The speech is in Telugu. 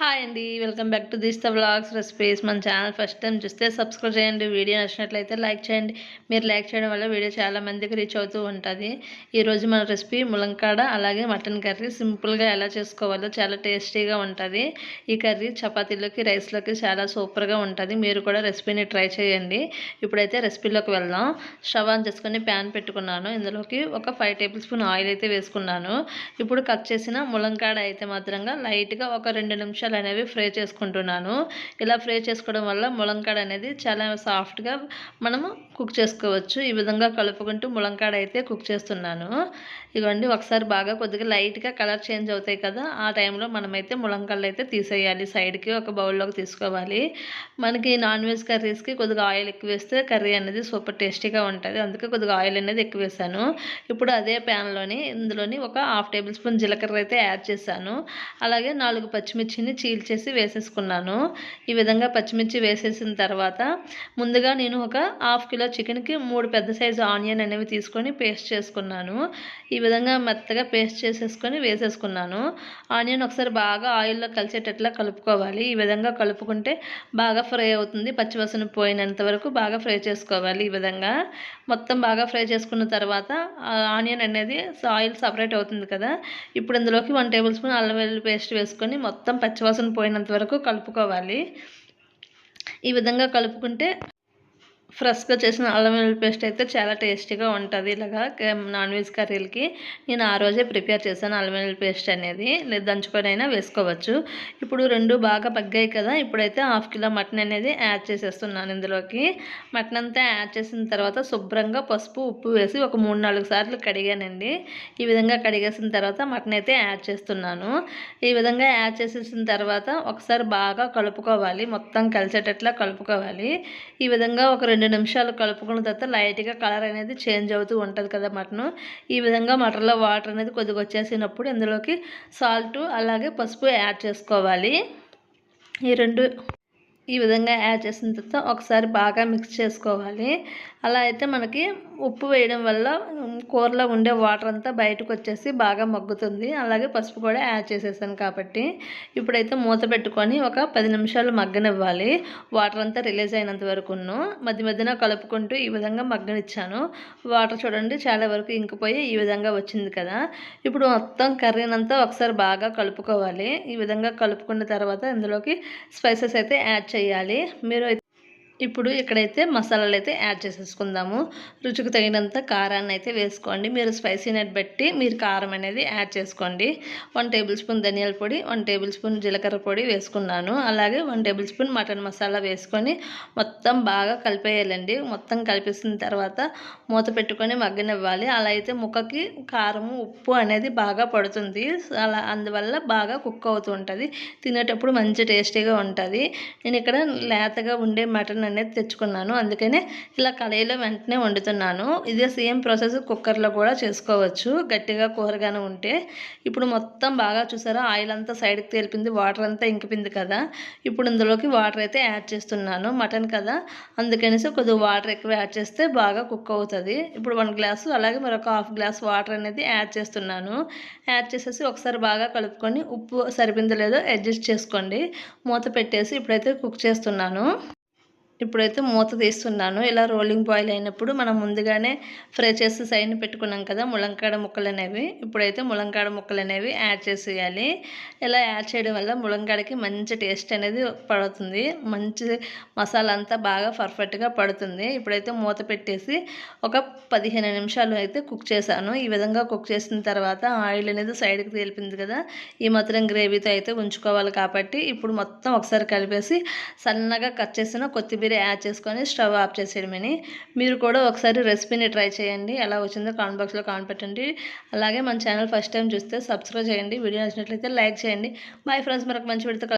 హాయ్ అండి welcome back to this the blogs recipes. మన ఛానల్ ఫస్ట్ టైం చూస్తే సబ్స్క్రైబ్ చేయండి వీడియో నచ్చినట్లయితే లైక్ చేయండి. మీరు లైక్ చేయడం వల్ల వీడియో చాలా మందికి రీచ్ అవుతూ ఉంటుంది. ఈరోజు మన రెసిపీ ములంకాడ అలాగే మటన్ కర్రీ. సింపుల్గా ఎలా చేసుకోవాలో చాలా టేస్టీగా ఉంటుంది. ఈ కర్రీ చపాతీలోకి రైస్లోకి చాలా సూపర్గా ఉంటుంది. మీరు కూడా రెసిపీని ట్రై చేయండి. ఇప్పుడైతే రెసిపీలోకి వెళ్దాం. స్టవ్ ఆన్ చేసుకొని ప్యాన్ పెట్టుకున్నాను. ఇందులోకి ఒక ఫైవ్ టేబుల్ స్పూన్ ఆయిల్ అయితే వేసుకున్నాను. ఇప్పుడు కట్ చేసిన ములంకాడ అయితే మాత్రంగా లైట్గా ఒక రెండు నిమిషాలు అనేవి ఫ్రై చేసుకుంటున్నాను. ఇలా ఫ్రై చేసుకోవడం వల్ల ములంకాడ అనేది చాలా సాఫ్ట్గా మనము కుక్ చేసుకోవచ్చు. ఈ విధంగా కలుపుకుంటూ ములంకాడ అయితే కుక్ చేస్తున్నాను. ఇవ్వండి ఒకసారి బాగా కొద్దిగా లైట్గా కలర్ చేంజ్ అవుతాయి కదా ఆ టైంలో మనమైతే ములంకాడలు అయితే తీసేయాలి. సైడ్కి ఒక బౌల్లోకి తీసుకోవాలి. మనకి నాన్ వెజ్ కర్రీస్కి కొద్దిగా ఆయిల్ ఎక్కువ వేస్తే కర్రీ అనేది సూపర్ టేస్టీగా ఉంటుంది. అందుకే కొద్దిగా ఆయిల్ అనేది ఎక్కువ వేసాను. ఇప్పుడు అదే ప్యాన్లోని ఇందులోని ఒక హాఫ్ టేబుల్ స్పూన్ జీలకర్ర అయితే యాడ్ చేశాను. అలాగే నాలుగు పచ్చిమిర్చిని చీల్చేసి వేసేసుకున్నాను. ఈ విధంగా పచ్చిమిర్చి వేసేసిన తర్వాత ముందుగా నేను ఒక హాఫ్ కిలో చికెన్కి మూడు పెద్ద సైజు ఆనియన్ అనేవి తీసుకొని పేస్ట్ చేసుకున్నాను. ఈ విధంగా మెత్తగా పేస్ట్ చేసేసుకొని వేసేసుకున్నాను. ఆనియన్ ఒకసారి బాగా ఆయిల్లో కలిసేటట్లా కలుపుకోవాలి. ఈ విధంగా కలుపుకుంటే బాగా ఫ్రై అవుతుంది. పచ్చివాసన పోయినంత వరకు బాగా ఫ్రై చేసుకోవాలి ఈ విధంగా. మొత్తం బాగా ఫ్రై చేసుకున్న తర్వాత ఆనియన్ అనేది ఆయిల్ సపరేట్ అవుతుంది కదా. ఇప్పుడు ఇందులోకి వన్ టేబుల్ స్పూన్ అల్లం వెల్లుల్లి పేస్ట్ వేసుకొని మొత్తం పచ్చివాసన పోయినంత వరకు కలుపుకోవాలి. ఈ విధంగా కలుపుకుంటే ఫ్రెష్గా చేసిన అల్లం వెల్లుల్లి పేస్ట్ అయితే చాలా టేస్టీగా ఉంటుంది. ఇలాగా నాన్ వెజ్ కర్రీలకి నేను ఆ రోజే ప్రిపేర్ చేశాను అల్లం వెల్లుల్లి పేస్ట్ అనేది. లేదు అయినా వేసుకోవచ్చు. ఇప్పుడు రెండు బాగా పగ్గాయి కదా ఇప్పుడైతే హాఫ్ కిలో మటన్ అనేది యాడ్ చేసేస్తున్నాను ఇందులోకి. మటన్ అంతా యాడ్ చేసిన తర్వాత శుభ్రంగా పసుపు ఉప్పు వేసి ఒక మూడు నాలుగు సార్లు కడిగానండి. ఈ విధంగా కడిగేసిన తర్వాత మటన్ అయితే యాడ్ చేస్తున్నాను. ఈ విధంగా యాడ్ చేసేసిన తర్వాత ఒకసారి బాగా కలుపుకోవాలి. మొత్తం కలిసేటట్లా కలుపుకోవాలి. ఈ విధంగా ఒక రెండు రెండు నిమిషాలు కలుపుకున్న తర్వాత లైట్గా కలర్ అనేది చేంజ్ అవుతూ ఉంటుంది కదా మటన్. ఈ విధంగా మటన్లో వాటర్ అనేది కొద్దిగా వచ్చేసినప్పుడు ఇందులోకి సాల్ట్ అలాగే పసుపు యాడ్ చేసుకోవాలి. ఈ రెండు ఈ విధంగా యాడ్ చేసిన తర్వాత ఒకసారి బాగా మిక్స్ చేసుకోవాలి. అలా అయితే మనకి ఉప్పు వేయడం వల్ల కూరలో ఉండే వాటర్ అంతా బయటకు వచ్చేసి బాగా మగ్గుతుంది. అలాగే పసుపు కూడా యాడ్ చేసేసాను కాబట్టి ఇప్పుడైతే మూత పెట్టుకొని ఒక పది నిమిషాలు మగ్గనివ్వాలి. వాటర్ అంతా రిలీజ్ అయినంత వరకు మధ్య మధ్యన కలుపుకుంటూ ఈ విధంగా మగ్గనిచ్చాను. వాటర్ చూడండి చాలా వరకు ఇంకిపోయి ఈ విధంగా వచ్చింది కదా. ఇప్పుడు మొత్తం కర్రీనంతా ఒకసారి బాగా కలుపుకోవాలి. ఈ విధంగా కలుపుకున్న తర్వాత ఇందులోకి స్పైసెస్ అయితే యాడ్ చేయాలి చేయాలి. మీరు ఇప్పుడు ఇక్కడైతే మసాలాలు అయితే యాడ్ చేసేసుకుందాము. రుచికి తగినంత కారాన్ని అయితే వేసుకోండి. మీరు స్పైసీనెట్ బట్టి మీరు కారం అనేది యాడ్ చేసుకోండి. వన్ టేబుల్ స్పూన్ ధనియాల పొడి వన్ టేబుల్ స్పూన్ జీలకర్ర పొడి వేసుకున్నాను. అలాగే one tablespoon mutton masala వేసుకొని మొత్తం బాగా కలిపేయాలండి. మొత్తం కలిపేసిన తర్వాత మూత పెట్టుకొని మగ్గనివ్వాలి. అలా అయితే ముక్కకి కారము ఉప్పు అనేది బాగా పడుతుంది. అలా అందువల్ల బాగా కుక్ అవుతూ ఉంటుంది. తినేటప్పుడు మంచి టేస్టీగా ఉంటుంది. నేను ఇక్కడ లేతగా ఉండే మటన్ అనేది తెచ్చుకున్నాను. అందుకనే ఇలా కళాయిలో వెంటనే వండుతున్నాను. ఇదే సేమ్ ప్రాసెస్ కుక్కర్లో కూడా చేసుకోవచ్చు. గట్టిగా కూరగానే ఉంటే. ఇప్పుడు మొత్తం బాగా చూసారా? ఆయిల్ అంతా సైడ్కి తేలిపింది వాటర్ అంతా ఇంకిపింది కదా? ఇప్పుడు ఇందులోకి వాటర్ అయితే యాడ్ చేస్తున్నాను. మటన్ కదా? అందుకనేసి కొద్దిగా వాటర్ ఎక్కువ యాడ్ చేస్తే బాగా కుక్ అవుతుంది. ఇప్పుడు వన్ గ్లాసు అలాగే మరొక హాఫ్ గ్లాస్ వాటర్ అనేది యాడ్ చేస్తున్నాను. యాడ్ చేసేసి ఒకసారి బాగా కలుపుకొని ఉప్పు సరిపోయిందో లేదో అడ్జస్ట్ చేసుకోండి. మూత పెట్టేసి ఇప్పుడైతే కుక్ చేస్తున్నాను. ఇప్పుడైతే మూత తీస్తున్నాను. ఇలా రోలింగ్ బాయిల్ అయినప్పుడు మనం ముందుగానే ఫ్రై చేసి సైన్ పెట్టుకున్నాం కదా ములంకాడ ముక్కలు అనేవి ఇప్పుడైతే ములంకాడ ముక్కలు అనేవి యాడ్ చేసేయాలి. ఇలా యాడ్ చేయడం వల్ల ములంకాడకి మంచి టేస్ట్ అనేది పడుతుంది. మంచి మసాలా అంతా బాగా పర్ఫెక్ట్గా పడుతుంది. ఇప్పుడైతే మూత పెట్టేసి ఒక పదిహేను నిమిషాలు అయితే కుక్ చేశాను. ఈ విధంగా కుక్ చేసిన తర్వాత ఆయిల్ అనేది సైడ్కి తేలిపింది కదా ఈ మాత్రం గ్రేవీతో అయితే ఉంచుకోవాలి కాబట్టి ఇప్పుడు మొత్తం ఒకసారి కలిపేసి సన్నగా కట్ చేసిన కొత్తిమీర కొత్తిమీర యాడ్ చేసుకొని స్టవ్ ఆఫ్ చేసేయడమని. మీరు కూడా ఒకసారి రెసిపీని ట్రై చేయండి. ఎలా వచ్చిందో కామెంట్ బాక్స్లో కామెంట్ పెట్టండి. అలాగే మన ఛానల్ ఫస్ట్ టైం చూస్తే సబ్స్క్రైబ్ చేయండి. వీడియో నచ్చినట్లయితే లైక్ చేయండి. బాయ్ ఫ్రెండ్స్ మరొక మంచి వీడితో